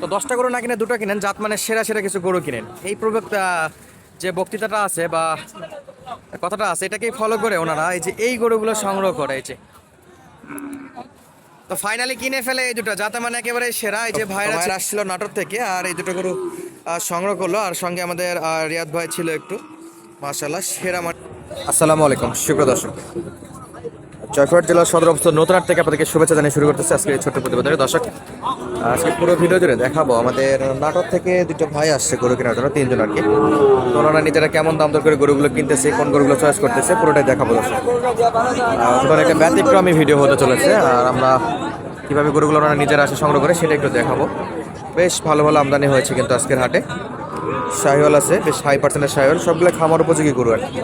তো দশটা গরু না কিনে দুটো কিনেন জাত মানে সেরা সেরা কিছু গরু কিনেন। এই প্রবক্ত যে বক্তৃতাটা আছে বা কথাটা আছে এটাকেই ফলো করে ওনারা এই যে এই গরুগুলো সংগ্রহ করে এই যে। তো ফাইনালি কিনে ফেলে এই দুটো যাতে মানে একেবারে সেরা এই যে ভাইরা আসছিল নাটোর থেকে আর এই দুটো গরু সংগ্রহ করল আর সঙ্গে আমাদের রিয়াদ ভাই ছিল একটু। মাশাল্লাহ সেরা মানে আসসালামু আলাইকুম শুক্র দর্শক। জয়পুরহাট জেলার সদর অবস্থা নতুনহাট থেকে আপনাদেরকে শুভেচ্ছা জানিয়ে শুরু করতেছে আজকে এই ছোট্ট প্রতিবেদনের দর্শক আজকে পুরো ভিডিও জুড়ে দেখাবো। আমাদের নাটক থেকে দুটো ভাই আসছে গরু কেনার জন্য, তিনজন আর কি। ওনারা নিজেরা কেমন দাম দর করে গরুগুলো কিনতেছে, কোন গরুগুলো চয়েস করতেছে, পুরোটাই দেখাবো দর্শক। একটা ব্যতিক্রমী ভিডিও হতে চলেছে, আর আমরা কীভাবে গরুগুলো ওনারা নিজেরা আসে সংগ্রহ করে সেটা একটু দেখাবো। বেশ ভালো ভালো আমদানি হয়েছে কিন্তু আজকের হাটে। শাহিওয়াল আছে, বেশ হাই পার্সেন্টের শাহিওয়াল, সবগুলো খামার উপযোগী গরু আর কি।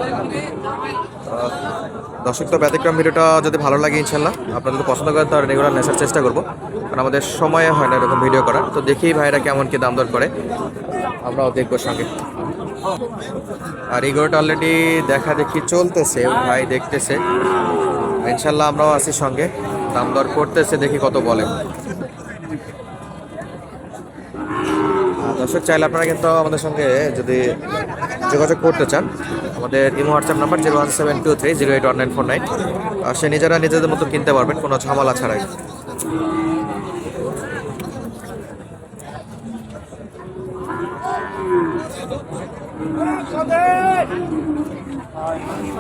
দর্শক, তো ব্যতিক্রম ভিডিওটা যদি ভালো লাগে ইনশাল্লাহ আপনারা যদি পছন্দ করেন তাহলে রেগুলার নেশার চেষ্টা করব। কারণ আমাদের সময় হয় না এরকম ভিডিও করার। তো দেখি ভাইরা কেমন কি দাম দর করে। আমরাও দেখব সঙ্গে। আর এই অলরেডি দেখা দেখি চলতেছে, ভাই দেখতেছে। ইনশাল্লাহ আমরাও আছি সঙ্গে। দাম দর করতেছে, দেখি কত বলে। দর্শক, চাইলে আপনারা কিন্তু আমাদের সঙ্গে যদি যোগাযোগ করতে চান, আমাদের imo WhatsApp number zero one seven two three zero eight one nine four nine. আর সে নিজেরা নিজেদের মতো কিনতে পারবেন, কোনো ঝামেলা ছাড়াই।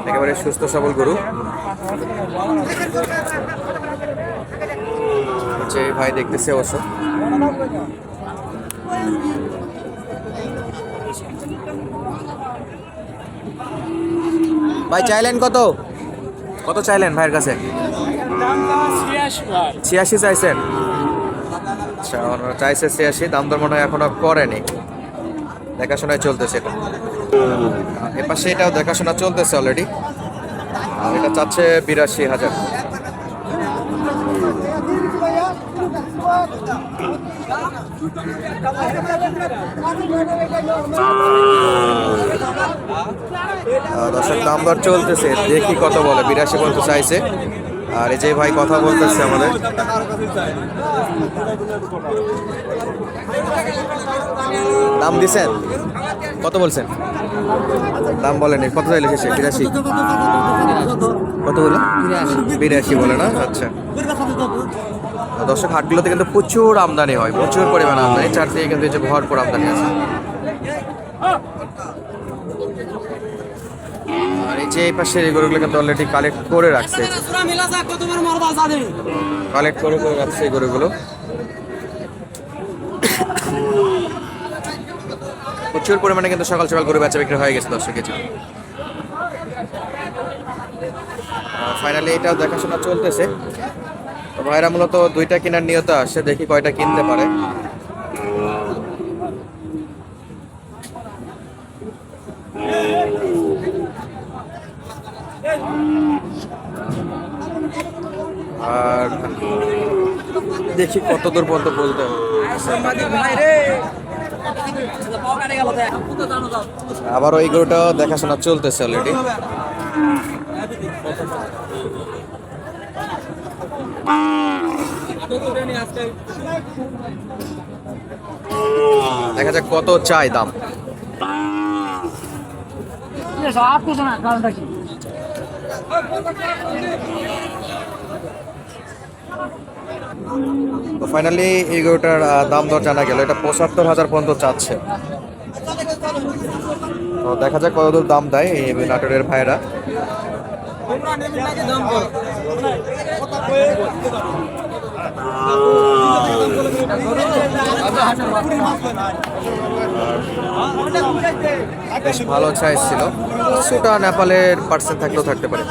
একেবারে সুস্থ, সবল গরু। যে ভাই দেখতেছে অবশ্য ভাই, চাইলেন কত? কত চাইলেন ভাইয়ের কাছে? ছিয়াশি চাইছেন। আচ্ছা চাইছে ছিয়াশি, দাম দর মনে হয় এখনও করেনি। দেখাশোনায় চলতেছে এটা। এপাশে এটাও দেখাশোনা চলতেছে অলরেডি এটা চাচ্ছে বিরাশি হাজার। দর্শক দাম দর চলতেছে। দেখি কত বলে। বিরাশি বলতে চাইছে। আর এই যে ভাই কথা বলতেছে আমাদের। দাম দিছেন? কত বলছেন? দাম বলেনি কত চাইলে শেষে? বিরাশি। কত বলে বিরাশি বলে না? আচ্ছা। দর্শক হাটগুলোতে কিন্তু প্রচুর আমদানি হয় প্রচুর পরিমাণ আমদানি। চারদিকে কিন্তু এই যে ভরপুর আমদানি আছে আর এই যে এই পাশের এই গরুগুলো কিন্তু অলরেডি কালেক্ট করে রাখছে। কালেক্ট করে করে রাখছে এই গরুগুলো। প্রচুর পরিমাণে কিন্তু সকাল সকাল গরু বেচা বিক্রি হয়ে গেছে দর্শক কিছু ফাইনালি এটাও দেখাশোনা চলতেছে। ভাইরা মূলত দুইটা কেনার নিয়ত আসছে দেখি কয়টা কিনতে পারে আর দেখি কত দূর পর্যন্ত বলতে হবে। আবারও এই গরুটাও দেখাশোনা চলতেছে অলরেডি দেখা যাক কত চাই দাম। তো ফাইনালি এই গরুটার দাম দর জানা গেল। এটা পঁচাত্তর হাজার পর্যন্ত চাচ্ছে। তো দেখা যাক কতদূর দাম দেয় এই নাটোরের ভাইরা বেশ ভালো সাইজ ছিল। নেপালের পার্সেন্ট থাকলেও থাকতে পারে।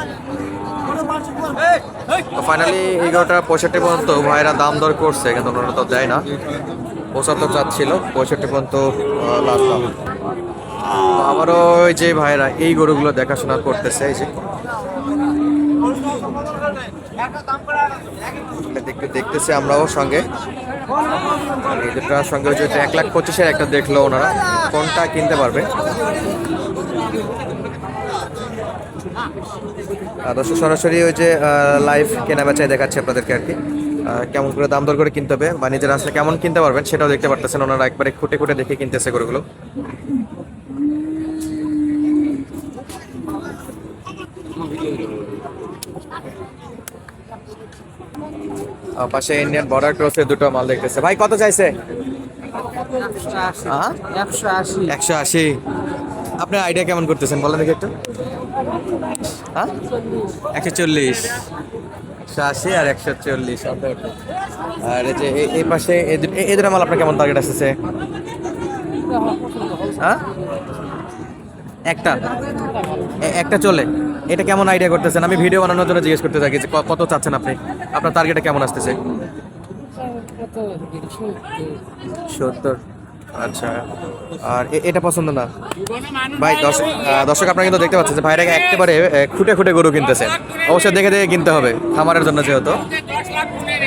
তো ফাইনালি এগারোটা পঁয়ষট্টি পর্যন্ত ভাইরা দাম দর করছে, কিন্তু ওনারা তো দেয় না। পঁচাত্তর চাচ্ছিল, পঁয়ষট্টি পর্যন্ত দাম। আবারও ওই যে ভাইরা এই গরুগুলো দেখাশোনা করতেছে, এই যে। দেখতে দেখতেছি আমরাও সঙ্গে। দুটার সঙ্গে যে এক লাখ পঁচিশের একটা দেখল ওনারা, কোনটা কিনতে পারবে? দর্শক সরাসরি ওই যে লাইভ কেনা বেচায় দেখাচ্ছে আপনাদেরকে আর কি। কেমন করে দাম দর করে কিনতে হবে বা নিজেরা আসলে কেমন কিনতে পারবেন সেটাও দেখতে পারতেছেন। ওনারা একবারে খুঁটে খুঁটে দেখে কিনতেছে গরুগুলো। পাশে ইন্ডিয়ান বর্ডার ক্রসে দুটো মাল দেখতেছে। ভাই কত চাইছে? হ্যাঁ? একশো আশি। একশো আশি। আপনার আইডিয়া কেমন করতেছেন? বলেন দেখি একটু। হ্যাঁ? একশো চল্লিশ। একশো আশি আর একশো চল্লিশ আর এই যে এই- পাশে দুটো মাল আপনার কেমন টার্গেট আসতেছে? হ্যাঁ? একটা। একটা চলে। এটা কেমন আইডিয়া করতেছেন? আমি ভিডিও বানানোর জন্য জিজ্ঞেস করতে থাকি যে ক- কত চাচ্ছেন আপনি? আপনার টার্গেটে কেমন আসতেছে? সত্তর। আচ্ছা। আর এটা পছন্দ না? ভাই দর্শক দর্শক আপনারা কিন্তু দেখতে পাচ্ছেন যে ভাইরা একেবারে খুঁটে খুঁটে গরু কিনতেছেন অবশ্যই দেখে দেখে কিনতে হবে খামারের জন্য যেহেতু।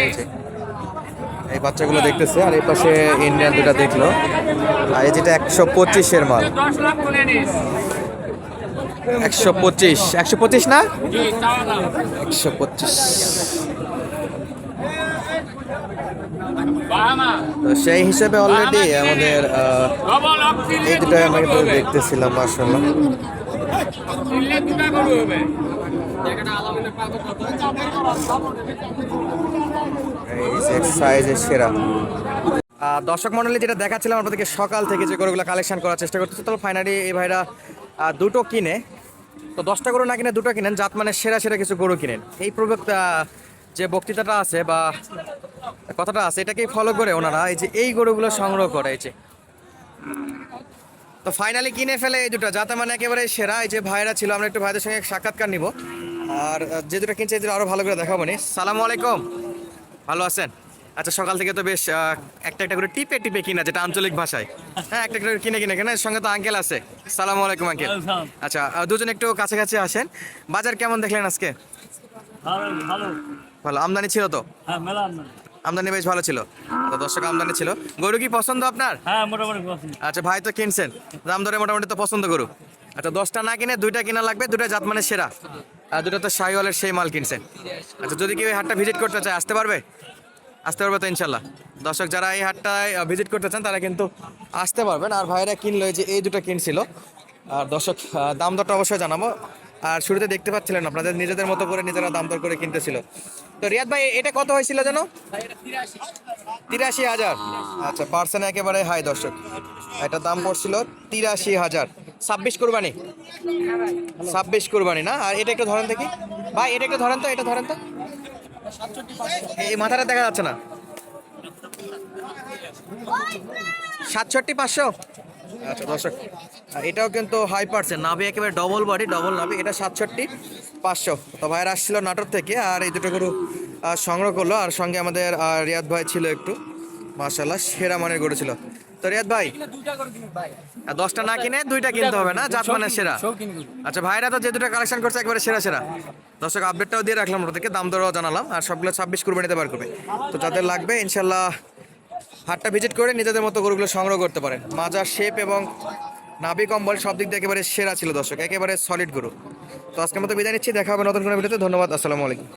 এই এই বাচ্চাগুলো দেখতেছে আর এই পাশে ইন্ডিয়ান দুটা দেখল। আর এই যেটা একশো পঁচিশের মাল। একশো পঁচিশ একশো পঁচিশ না? একশো পঁচিশ। তো সেই হিসাবে অলরেডি আমাদের এই দুটো আমরা দেখতেছিলাম মার্শাল্লাহ সাইজের সেরা। দর্শক মন্ডলী, যেটা দেখাচ্ছিলাম আপনাদেরকে সকাল থেকে যে গরুগুলো কালেকশন করার চেষ্টা করতেছে, তো ফাইনালি এই ভাইরা দুটো কিনে, তো দশটা গরু না কিনে দুটো কিনেন, জাত মানে সেরা সেরা কিছু গরু কিনেন। এই প্রবক্তা যে বক্তৃতাটা আছে বা কথাটা আছে, এটাকেই ফলো করে ওনারা এই যে এই গরুগুলো সংগ্রহ করে, এই যে। তো ফাইনালি কিনে ফেলে এই দুটো যাতে মানে একেবারে সেরা, এই যে ভাইরা ছিল, আমরা একটু ভাইদের সঙ্গে সাক্ষাৎকার নিব। আর যে দুটো কিনছে, এই দুটো আরও ভালো করে দেখাবো নি। সালামু আলাইকুম। ভালো আছেন? আচ্ছা সকাল থেকে তো বেশ একটা একটা করে টিপে টিপে কিনা যেটা আঞ্চলিক ভাষায়। হ্যাঁ একটা একটা করে কিনে কিনে কেনা সঙ্গে তো আঙ্কেল আছে। সালামু আলাইকুম আঙ্কেল আচ্ছা দুজন একটু কাছাকাছি আসেন। বাজার কেমন দেখলেন আজকে? ভালো। ভালো আমদানি ছিল তো? হ্যাঁ মেলা আমদানি। বেশ ভালো ছিল। তো দর্শক আমদানি ছিল। গরু কি পছন্দ আপনার? হ্যাঁ মোটামুটি পছন্দ। আচ্ছা ভাই তো কিনছেন। দাম ধরে মোটামুটি তো পছন্দ করু আচ্ছা দশটা না কিনে দুইটা কিনা লাগবে দুটা জাত মানে সেরা। আর দুটো তো শাহিওয়ালের সেই মাল কিনছেন। আচ্ছা যদি কেউ এই হাটটা ভিজিট করতে চায় আসতে পারবে? আসতে পারবে তো ইনশাল্লাহ। দর্শক যারা এই হাটটায় ভিজিট করতে চান তারা কিন্তু আসতে পারবেন। আর ভাইরা কিনলো যে এই দুটো কিনছিল। আর দর্শক দাম দরটা অবশ্যই জানাব। আর শুরুতে দেখতে পাচ্ছিলেন আপনাদের নিজেদের মতো করে নিজেরা দাম দর করে কিনতেছিল। তো রিয়াদ ভাই, এটা কত হয়েছিল যেন? তিরাশি হাজার। আচ্ছা পার্সেন্ট একেবারে হাই দর্শক। এটা দাম পড়ছিল তিরাশি হাজার। ছাব্বিশ কুরবানি। ছাব্বিশ কুরবানি, না? আর এটা একটু ধরেন দেখি। ভাই, এটা একটু ধরেন তো, এটা ধরেন তো। এই মাথাটা দেখা যাচ্ছে না। সাতষট্টি পাঁচশো? আচ্ছা দর্শক এটাও কিন্তু হাই পার্সেন্ট নাভি একেবারে ডবল বডি ডবল নাভি এটা সাতষট্টি পাঁচশো। তো ভাইয়ের আসছিল নাটোর থেকে আর এই দুটো গরু সংগ্রহ করল আর সঙ্গে আমাদের রিয়াদ ভাই ছিল একটু। মাশাল্লাহ সেরা মানের গরু ছিল। তো রিয়াদ ভাই দশটা না কিনে দুইটা কিনতে হবে না? জাত মানে সেরা। আচ্ছা ভাইরা তো যে দুটো কালেকশন করছে একবারে সেরা সেরা। দর্শক আপডেটটাও দিয়ে রাখলাম ওদেরকে দাম দরও জানালাম আর সবগুলো ছাব্বিশ কুরবানিতে বার করবে। তো যাদের লাগবে ইনশাল্লাহ হাটটা ভিজিট করে নিজেদের মতো গরুগুলো সংগ্রহ করতে পারেন। মাজার শেপ এবং নাবি কম্বল সব দিক দিয়ে একেবারে সেরা ছিল দর্শক, একেবারে সলিড গরু। তো আজকের মতো বিদায় নিচ্ছি, দেখা হবে নতুন কোনো ভিডিওতে ধন্যবাদ, আসসালামু আলাইকুম।